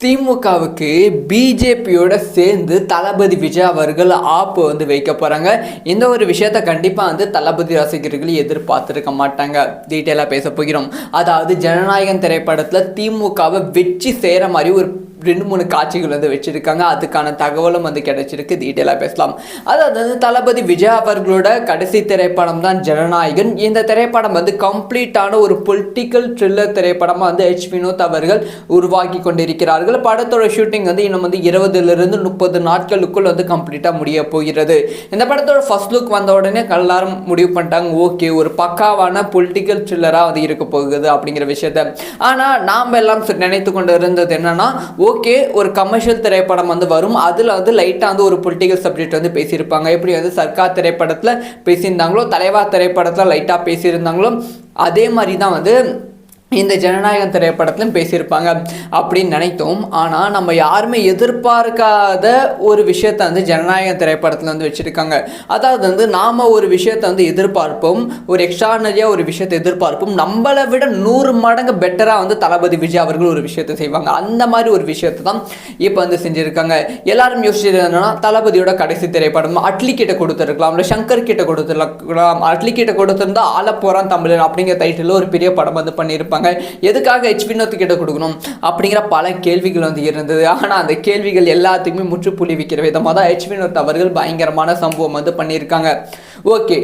திமுகவுக்கு பிஜேபியோட சேர்ந்து தளபதி விஜய் அவர்கள் ஆப்பு வந்து வைக்க போகிறாங்க இந்த ஒரு விஷயத்த கண்டிப்பாக வந்து தளபதி ரசிகர்கள் எதிர்பார்த்துருக்க மாட்டாங்க. டீட்டெயிலாக பேச போகிறோம். அதாவது ஜனநாயகன் திரைப்படத்தில் திமுகவை வெற்றி செய்கிற மாதிரி ஒரு ரெண்டு மூணு காட்சிகள் வந்து வச்சுருக்காங்க. அதுக்கான தகவலும் வந்து கிடைச்சிருக்கு. டீட்டெயிலாக பேசலாம். அதாவது வந்து தளபதி விஜய் அவர்களோட கடைசி திரைப்படம் தான் ஜனநாயகன். இந்த திரைப்படம் வந்து கம்ப்ளீட்டான ஒரு பொலிட்டிக்கல் த்ரில்லர் திரைப்படமாக வந்து ஹெச் வினோத் அவர்கள் உருவாக்கி கொண்டிருக்கிறார்கள். படத்தோட ஷூட்டிங் வந்து இன்னும் வந்து இருபதுலேருந்து முப்பது நாட்களுக்குள் வந்து கம்ப்ளீட்டாக முடிய போகிறது. இந்த படத்தோட ஃபர்ஸ்ட் லுக் வந்த உடனே எல்லாரும் முடிவு பண்ணிட்டாங்க. ஓகே ஒரு பக்காவான பொலிட்டிக்கல் த்ரில்லராக வந்து இருக்க போகுது அப்படிங்கிற விஷயத்த. ஆனால் நாம் எல்லாம் நினைத்து கொண்டு இருந்தது என்னன்னா ஓகே ஒரு கமர்ஷியல் திரைப்படம் வந்து வரும். அதில் வந்து லைட்டாக வந்து ஒரு பொலிட்டிக்கல் சப்ஜெக்ட் வந்து பேசியிருப்பாங்க. எப்படி வந்து சர்க்கார் திரைப்படத்தில் பேசியிருந்தாங்களோ தலைவா திரைப்படத்தில் லைட்டாக பேசியிருந்தாங்களோ அதே மாதிரி தான் வந்து இந்த ஜனநாயகம் திரைப்படத்திலும் பேசியிருப்பாங்க அப்படின்னு நினைத்தோம். ஆனால் நம்ம யாருமே எதிர்பார்க்காத ஒரு விஷயத்தை வந்து ஜனநாயகம் திரைப்படத்தில் வந்து வச்சுருக்காங்க. அதாவது வந்து நாம் ஒரு விஷயத்தை வந்து எதிர்பார்ப்போம். ஒரு எக்ஸ்ட்ரானரியாக ஒரு விஷயத்தை எதிர்பார்ப்போம். நம்மளை விட நூறு மடங்கு பெட்டராக வந்து தளபதி விஜய் அவர்கள் ஒரு விஷயத்தை செய்வாங்க. அந்த மாதிரி ஒரு விஷயத்தை தான் இப்போ வந்து செஞ்சுருக்காங்க. எல்லாரும் யோசிச்சது என்னன்னா தளபதியோட கடைசி திரைப்படம் அட்லி கிட்ட கொடுத்துருக்கலாம் இல்லை சங்கர் கிட்ட கொடுத்துருக்கலாம். அட்லி கிட்ட கொடுத்துருந்தா ஆள போகிறான் தமிழன் அப்படிங்கிற டைட்டில் ஒரு பெரிய படம் வந்து பண்ணியிருப்பாங்க. எதுக்காக ஹெச் வினோத் கிட்ட கொடுக்கணும்? அப்படிங்கிற பல கேள்விகள் வந்து இருந்தது. ஆனால் அந்த கேள்விகள் எல்லாத்துக்குமே முற்றுப்புள்ளி வைக்கிற விதமாக தான் ஹெச் வினோத் அவர்கள் பயங்கரமான சம்பவம் வந்து பண்ணியிருக்காங்க. ஓகே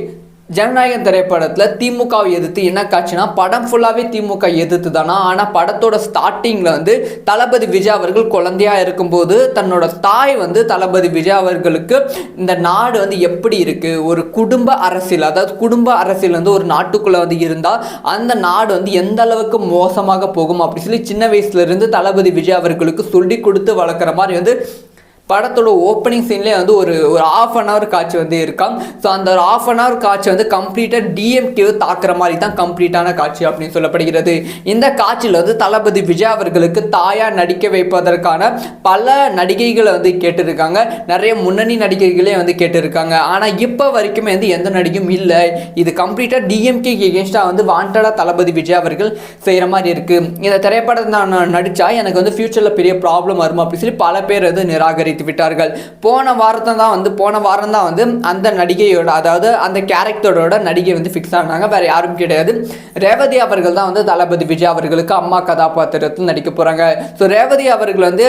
ஜனநாயகன் திரைப்படத்தில் திமுகவை எதிர்த்து என்ன காட்சினா படம் ஃபுல்லாகவே திமுக எதிர்த்து தானா ஆனால் படத்தோட ஸ்டார்டிங்கில் வந்து தளபதி விஜய் அவர்கள் குழந்தையா இருக்கும்போது தன்னோட தாய் வந்து தளபதி விஜய் அவர்களுக்கு இந்த நாடு வந்து எப்படி இருக்குது ஒரு குடும்ப அரசியல் அதாவது குடும்ப அரசியல் வந்து ஒரு நாட்டுக்குள்ளே வந்து இருந்தால் அந்த நாடு வந்து எந்த அளவுக்கு மோசமாக போகும் அப்படின்னு சொல்லி சின்ன வயசுலேருந்து தளபதி விஜய் அவர்களுக்கு சொல்லி கொடுத்து வளர்க்குற மாதிரி வந்து படத்தோட ஓப்பனிங் சீன்லேயே வந்து ஒரு ஒரு ஆஃப் அன் ஹவர் காட்சி வந்து இருக்காம். ஸோ அந்த ஒரு ஆஃப் அன் ஹவர் காட்சி வந்து கம்ப்ளீட்டாக டிஎம்கே தாக்குற மாதிரி தான் கம்ப்ளீட்டான காட்சி அப்படின்னு சொல்லப்படுகிறது. இந்த காட்சியில் வந்து தளபதி விஜய் அவர்களுக்கு தாயாக நடிக்க வைப்பதற்கான பல நடிகைகளை வந்து கேட்டிருக்காங்க. நிறைய முன்னணி நடிகைகளே வந்து கேட்டிருக்காங்க. ஆனால் இப்போ வரைக்குமே வந்து எந்த நடிகையும் இல்லை. இது கம்ப்ளீட்டாக டிஎம்கே எகேன்ஸ்டாக வந்து வாண்டடாக தளபதி விஜய் அவர்கள் செய்கிற மாதிரி இருக்குது இந்த திரைப்படத்தை நான் நடித்தா எனக்கு வந்து ஃப்யூச்சரில் பெரிய ப்ராப்ளம் வரும் அப்படின்னு சொல்லி பல பேர் வந்து நிராகரி நிராகரித்து விட்டார்கள். போன வாரத்தை தான் வந்து போன வாரம் தான் வந்து அந்த நடிகையோட அதாவது அந்த கேரக்டரோட நடிகை வந்து ஃபிக்ஸ் ஆனாங்க. வேற யாரும் கிடையாது. ரேவதி அவர்கள் தான் வந்து தளபதி விஜய் அவர்களுக்கு அம்மா கதாபாத்திரத்தில் நடிக்க போகிறாங்க ஸோ ரேவதி அவர்கள் வந்து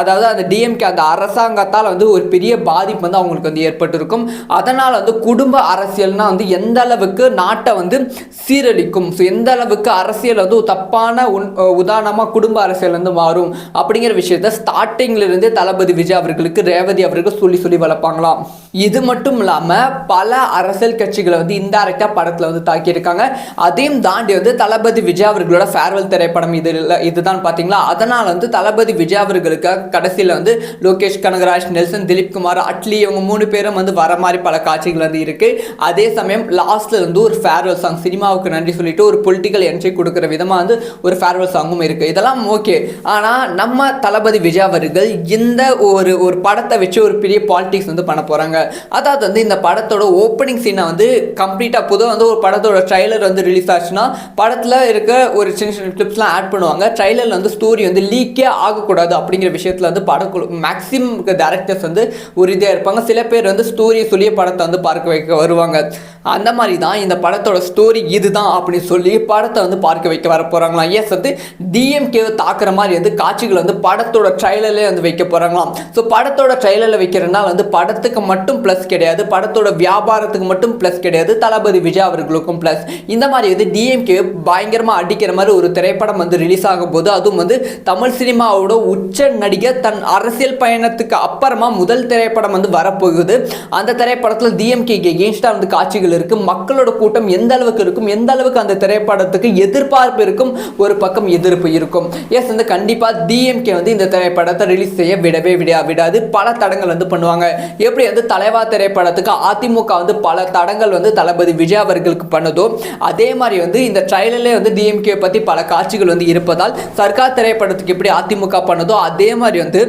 அதாவது அந்த டிஎம்கே அந்த அரசாங்கத்தால் வந்து ஒரு பெரிய பாதிப்பு வந்து அவங்களுக்கு வந்து ஏற்பட்டிருக்கும். அதனால் வந்து குடும்ப அரசியல்னால் வந்து எந்த அளவுக்கு நாட்டை வந்து சீரழிக்கும்? ஸோ எந்த அளவுக்கு அரசியல் வந்து தப்பான உன் உதாரணமாக குடும்ப அரசியல் வந்து மாறும்? அப்படிங்கிற விஷயத்த ஸ்டார்டிங்லேருந்து தளபதி விஜய் அவர்களுக்கு ரேவதி அவர்கள் சொல்லி சொல்லி வளர்ப்பாங்களாம். இது மட்டும் இல்லாமல் பல அரசியல் கட்சிகளை வந்து இன்டைரக்டாக படத்தில் வந்து தாக்கியிருக்காங்க. அதையும் தாண்டி வந்து தளபதி விஜய் அவர்களோட ஃபேர்வெல் திரைப்படம் இது இல்லை இதுதான் பார்த்தீங்களா அதனால் வந்து தளபதி விஜய் அவர்களுக்கு கடைசியில் வந்து லோகேஷ் கனகராஜ் நெல்சன் திலீப் குமார் அட்லி இவங்க மூணு பேரும் வந்து வர மாதிரி பல காட்சிகள் வந்து இருக்கு. அதே சமயம் லாஸ்ட்ல வந்து ஒரு ஃபேர்வெல் சாங் சினிமாவுக்கு நன்றி சொல்லிட்டு ஒரு பொலிட்டிக்கல் என்ட்ரி கொடுக்குற விதமாக வந்து ஒரு ஃபேர்வெல் சாங்கும் இருக்கு. இதெல்லாம் ஓகே ஆனால் நம்ம தளபதி விஜய் அவர்கள் இந்த ஒரு ஒரு படத்தை வச்சு ஒரு பெரிய பாலிடிக்ஸ் வந்து பண்ண போகிறாங்க அதாவது வந்து இந்த படத்தோட ஓப்பனிங் சீனை வந்து கம்ப்ளீட்டாக புதுவாக வந்து ஒரு படத்தோட ட்ரைலர் வந்து ரிலீஸ் ஆச்சுன்னா படத்தில் இருக்க ஒரு சின்ன சின்ன கிளிப்ஸ்லாம் ஆட் பண்ணுவாங்க. ட்ரைலரில் வந்து ஸ்டோரி வந்து லீக்கே ஆகக்கூடாது அப்படிங்கிற விஷயத்தில் வந்து படக்குழு மேக்ஸிமம் டேரக்டர்ஸ் வந்து உறுதியாக இருப்பாங்க. சில பேர் வந்து ஸ்டோரியை சொல்லியே படத்தை வந்து பார்க்க வைக்க வருவாங்க. அந்த மாதிரி தான் இந்த படத்தோட ஸ்டோரி இதுதான் அப்படின்னு சொல்லி படத்தை வந்து பார்க்க வைக்க வர போகிறாங்களாம் எஸ் வந்து டிஎம்கேவை தாக்குற மாதிரி வந்து காட்சிகள் வந்து படத்தோட ட்ரைலர்லேயே வந்து வைக்க போகிறாங்களாம் ஸோ படத்தோட ட்ரைலரில் வைக்கிறதுனால வந்து படத்துக்கு மட்டும் ப்ளஸ் கிடையாது படத்தோட வியாபாரத்துக்கு மட்டும் ப்ளஸ் கிடையாது தளபதி விஜய் அவர்களுக்கும் ப்ளஸ் இந்த மாதிரி வந்து டிஎம்கே பயங்கரமாக அடிக்கிற மாதிரி ஒரு திரைப்படம் வந்து ரிலீஸ் ஆகும் போது அதுவும் வந்து தமிழ் சினிமாவோட உச்ச நடிகர் தன் அரசியல் பயணத்துக்கு அப்புறமா முதல் திரைப்படம் வந்து வரப்போகுது. அந்த திரைப்படத்தில் டிஎம்கே எகேன்ஸ்டாக வந்து காட்சிகள் இருக்கு மக்களோட கூட்டம் எந்த அளவுக்கு இருக்கும் எந்த அளவுக்கு அந்த திரைப்படத்துக்கு எதிர்பார்ப்பு இருக்கும் ஒரு பக்கம் எதிர்ப்பு இருக்கும். எஸ் வந்து கண்டிப்பாக டிஎம்கே வந்து இந்த திரைப்படத்தை ரிலீஸ் செய்ய விடவே விடா விடாது. பல தடங்கள் வந்து பண்ணுவாங்க. எப்படி வந்து தலைவா திரைப்படத்துக்கு அதிமுக வந்து பல தடங்கள் வந்து தளபதி விஜய் அவர்களுக்கு பண்ணதோ அதே மாதிரி வந்து இந்த ட்ரைலர்லேயே வந்து டிஎம்கே பற்றி பல காட்சிகள் வந்து இருப்பதால் சர்க்கார் திரைப்படத்துக்கு எப்படி அதிமுக பண்ணதோ அதே மாதிரி வந்து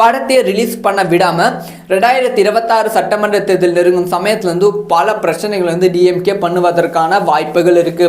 படத்தை ரிலீஸ் பண்ண விடாமல் ரெண்டாயிரத்தி இருபத்தாறு சட்டமன்ற தேர்தல் நெருங்கும் சமயத்துல இருந்து பல பிரச்சனைகள் வந்து டிஎம்கே பண்ணுவதற்கான வாய்ப்புகள் இருக்கு.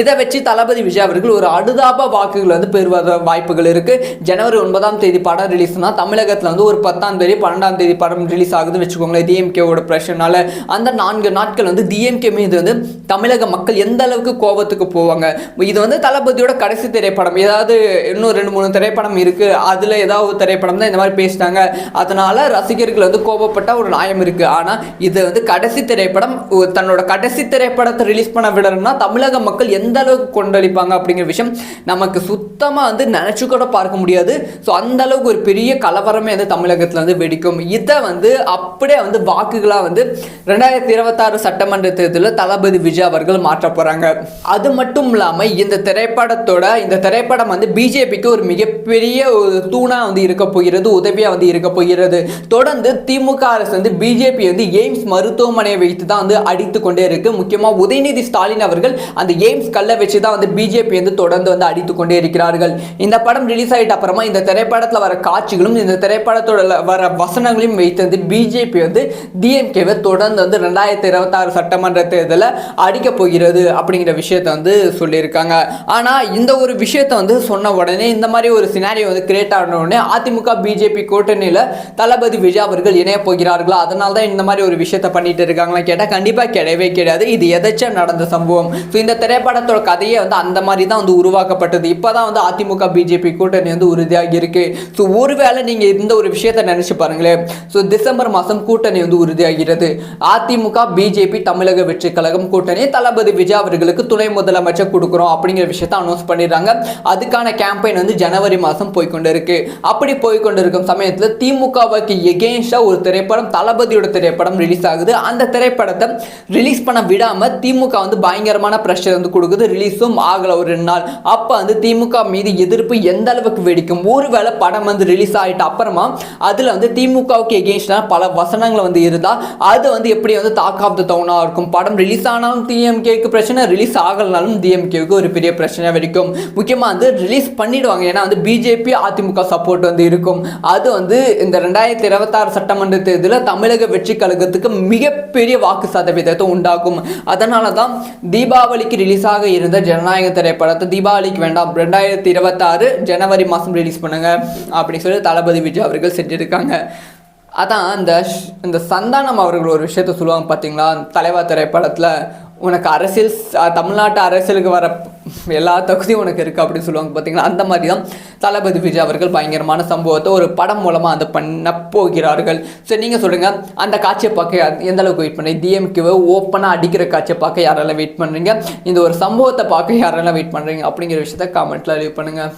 இதை வச்சு தளபதி விஜய் அவர்கள் ஒரு அடுதாப வாக்குகள் வந்து பெறுவத வாய்ப்புகள் இருக்கு. ஜனவரி ஒன்பதாம் தேதி படம் ரிலீஸ்னா தமிழகத்துல வந்து ஒரு பத்தாம் தேதி பன்னெண்டாம் தேதி படம் ரிலீஸ் ஆகுதுன்னு வச்சுக்கோங்களேன் டிஎம்கேவோட பிரச்சனால அந்த நான்கு நாட்கள் வந்து டிஎம்கே மீது வந்து தமிழக மக்கள் எந்த அளவுக்கு கோபத்துக்கு போவாங்க? இது வந்து தளபதியோட கடைசி திரைப்படம். ஏதாவது இன்னும் ரெண்டு மூணு திரைப்படம் இருக்கு. அதுல ஏதாவது ஒரு திரைப்படம் தான் இந்த மாதிரி பேசிட்டாங்க. அதனால ரசிகர்கள் வந்து கோபப்பட்ட ஒரு நியாயம் இருக்கு. ஆனா இது வந்து கடைசி திரைப்படம் தன்னோட கடைசி திரைப்படத்தை ரிலீஸ் பண்ண விடணும்னா தமிழக மக்கள் எந்த அளவுக்கு கொண்டளிப்பாங்க அப்படிங்கிற விஷயம் நமக்கு சுத்தமா வந்து நினைச்சு கூட பார்க்க முடியாது. ஸோ அந்த அளவுக்கு ஒரு பெரிய கலவரமே வந்து தமிழகத்துல வந்து வெடிக்கும். இதை வந்து அப்படியே வந்து வாக்குகளா வந்து ரெண்டாயிரத்தி இருபத்தாறு சட்டமன்ற தேர்தலில் தளபதி விஜய் அவர்கள் மாற்ற போறாங்க. அது மட்டும் இல்லாம இந்த திரைப்படத்தோட இந்த திரைப்படம் வந்து பிஜேபிக்கு ஒரு மிகப்பெரிய ஒரு தூணா வந்து இருக்க போகிறது. உதவி உதவியா வந்து இருக்க போகிறது. தொடர்ந்து திமுக அரசு வந்து பிஜேபி வந்து எய்ம்ஸ் மருத்துவமனையை வைத்து தான் வந்து அடித்து கொண்டே இருக்கு. முக்கியமாக உதயநிதி ஸ்டாலின் அவர்கள் அந்த எய்ம்ஸ் கல்லை வச்சு தான் வந்து பிஜேபி வந்து தொடர்ந்து வந்து அடித்து கொண்டே இருக்கிறார்கள். இந்த படம் ரிலீஸ் ஆகிட்ட அப்புறமா இந்த திரைப்படத்தில் வர காட்சிகளும் இந்த திரைப்படத்தோட வர வசனங்களையும் வைத்து வந்து பிஜேபி வந்து டிஎம்கேவை தொடர்ந்து வந்து ரெண்டாயிரத்தி இருபத்தாறு சட்டமன்ற தேர்தலில் அடிக்க போகிறது அப்படிங்கிற விஷயத்தை வந்து சொல்லியிருக்காங்க. ஆனால் இந்த ஒரு விஷயத்தை வந்து சொன்ன உடனே இந்த மாதிரி ஒரு சினாரியோ வந்து கிரியேட் ஆன உடனே அதிமுக பிஜேபி கூட்டணியில் தளபதி விஜய் அவர்கள் இணைய போகிறார்களா? அதனால தான் இந்த மாதிரி ஒரு விஷயத்தை பண்ணிட்டு இருக்காங்களா கேட்டால் கண்டிப்பாக கிடையவே கிடையாது. இது எதாச்சும் நடந்த சம்பவம். ஸோ இந்த திரைப்படத்தோட கதையே வந்து அந்த மாதிரி தான் வந்து உருவாக்கப்பட்டது. இப்போ தான் வந்து அதிமுக பிஜேபி கூட்டணி வந்து உறுதியாகி இருக்கு. ஸோ ஒருவேளை நீங்கள் இந்த ஒரு விஷயத்தை நினைச்சு பாருங்களேன். ஸோ டிசம்பர் மாதம் கூட்டணி வந்து உறுதியாகிறது. அதிமுக பிஜேபி தமிழக வெற்றி கழகம் கூட்டணி தளபதி விஜய் அவர்களுக்கு துணை முதலமைச்சர் கொடுக்குறோம் அப்படிங்கிற விஷயத்த அனௌன்ஸ் பண்ணிடுறாங்க. அதுக்கான கேம்பெயின் வந்து ஜனவரி மாதம் போய்க்கொண்டு இருக்கு அப்படி போய்கொண்டு இருக்கும் சமயத்தில் திமுகவுக்கு எகெயின்ஸ்டாக ஒரு திரைப்படம் தளபதியோட திரைப்படம் ரிலீஸ் ஆகுது. அந்த திரைப்படத்தை ரிலீஸ் பண்ண விடாமல் திமுக வந்து பயங்கரமான ப்ரெஷர் வந்து கொடுக்குது. ரிலீஸும் ஆகலை ஒரு ரெண்டு நாள். அப்போ வந்து திமுக மீது எதிர்ப்பு எந்த அளவுக்கு வெடிக்கும்? ஒருவேளை படம் வந்து ரிலீஸ் ஆகிட்ட அப்புறமா அதில் வந்து திமுகவுக்கு எகெயின்ஸ்டாக பல வசனங்கள் வந்து இருந்தால் அது வந்து எப்படி வந்து தாக் ஆஃப் த டவுனாக இருக்கும்? படம் ரிலீஸ் ஆனாலும் டிஎம்கேக்கு பிரச்சனை ரிலீஸ் ஆகலனாலும் டிஎம்கேவுக்கு ஒரு பெரிய பிரச்சனை வெடிக்கும். முக்கியமாக வந்து ரிலீஸ் பண்ணிடுவாங்க. ஏன்னா வந்து பிஜேபி அதிமுக சப்போர்ட் வந்து இருக்கும். அது அது வந்து இந்த ரெண்டாயிரத்தி இருபத்தாறு சட்டமன்ற தேர்தலில் தமிழக வெற்றி கழகத்துக்கு மிகப்பெரிய வாக்கு சதவீதத்தை உண்டாக்கும். அதனால தான் தீபாவளிக்கு ரிலீஸ் ஆக இருந்த ஜனநாயக திரைப்படத்தை தீபாவளிக்கு வேண்டாம் ரெண்டாயிரத்தி இருபத்தாறு ஜனவரி மாதம் ரிலீஸ் பண்ணுங்க அப்படின்னு சொல்லி தளபதி விஜய் அவர்கள் செஞ்சுருக்காங்க. அதான் அந்த ஷ்- இந்த சந்தானம் அவர்கள் ஒரு விஷயத்த சொல்லுவாங்க பார்த்தீங்களா தலைவா திரைப்படத்தில் உனக்கு அரசியல் தமிழ்நாட்டு அரசியலுக்கு வர எல்லா தகுதியும் உனக்கு இருக்குது அப்படின்னு சொல்லுவாங்க பார்த்தீங்களா அந்த மாதிரி தான் தளபதி விஜய் அவர்கள் பயங்கரமான சம்பவத்தை ஒரு படம் மூலமாக அதை பண்ண போகிறார்கள். சரி நீங்கள் சொல்லுங்கள் அந்த காட்சியை பார்க்க எந்த அளவுக்கு வெயிட் பண்ணி டிஎம்கேவை ஓப்பனாக அடிக்கிற காட்சியை பார்க்க யாரெல்லாம் வெயிட் பண்ணுறீங்க இந்த ஒரு சம்பவத்தை பார்க்க யாரெல்லாம் வெயிட் பண்ணுறீங்க அப்படிங்கிற விஷயத்த காமெண்ட்டில் லீவ் பண்ணுங்கள்